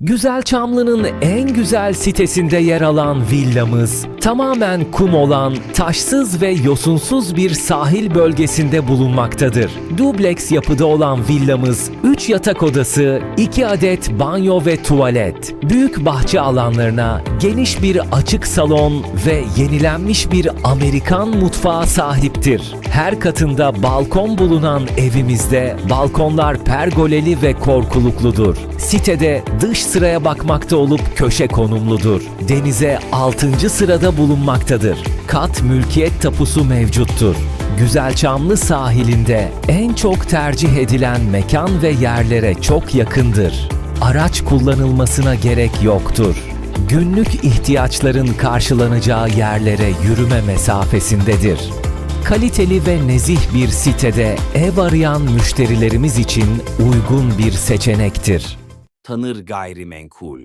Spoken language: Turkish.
Güzel Çamlı'nın en güzel sitesinde yer alan villamız, tamamen kum olan, taşsız ve yosunsuz bir sahil bölgesinde bulunmaktadır. Dubleks yapıda olan villamız, 3 yatak odası, 2 adet banyo ve tuvalet, büyük bahçe alanlarına, geniş bir açık salon ve yenilenmiş bir Amerikan mutfağı sahiptir. Her katında balkon bulunan evimizde balkonlar pergoleli ve korkulukludur. Sitede dış sıraya bakmakta olup köşe konumludur. Denize 6. sırada bulunmaktadır. Kat mülkiyet tapusu mevcuttur. Güzelçamlı sahilinde en çok tercih edilen mekan ve yerlere çok yakındır. Araç kullanılmasına gerek yoktur. Günlük ihtiyaçların karşılanacağı yerlere yürüme mesafesindedir. Kaliteli ve nezih bir sitede ev arayan müşterilerimiz için uygun bir seçenektir. Tanır gayrimenkul